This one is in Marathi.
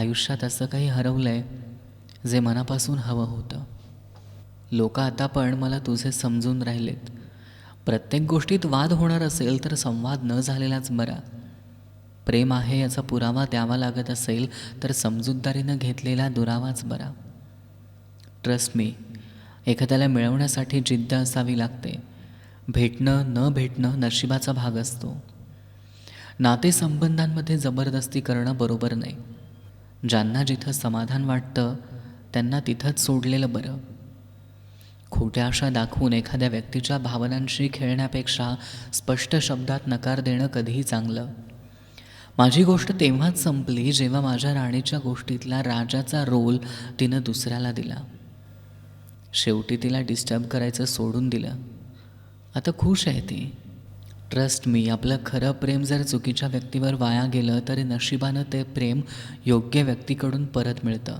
आयुष्यात असं काही हरवलं आहे जे मनापासून हवं होतं. लोक आता पण मला तुझे समजून राहिलेत. प्रत्येक गोष्टीत वाद होणार असेल तर संवाद न झालेलाच बरा. प्रेम आहे याचा पुरावा द्यावा लागत असेल तर समजूतदारीनं घेतलेला दुरावाच बरा. ट्रस्ट मी एखाद्याला मिळवण्यासाठी जिद्द असावी लागते. भेटणं न भेटणं नशिबाचा भाग असतो. नातेसंबंधांमध्ये जबरदस्ती करणं बरोबर नाही. ज्यांना जिथं समाधान वाटतं त्यांना तिथंच सोडलेलं बरं. खोट्या आशा दाखवून एखाद्या व्यक्तीच्या भावनांशी खेळण्यापेक्षा स्पष्ट शब्दात नकार देणं कधीही चांगलं. माझी गोष्ट तेव्हाच संपली जेव्हा माझ्या राणीच्या गोष्टीतला राजाचा रोल तिनं दुसऱ्याला दिला. शेवटी तिला डिस्टर्ब करायचं सोडून दिलं. आता खुश आहे ती. ट्रस्ट मी आपलं खरं प्रेम जर चुकीच्या व्यक्तीवर वाया गेलं तरी नशिबानं ते प्रेम योग्य व्यक्तीकडून परत मिळतं.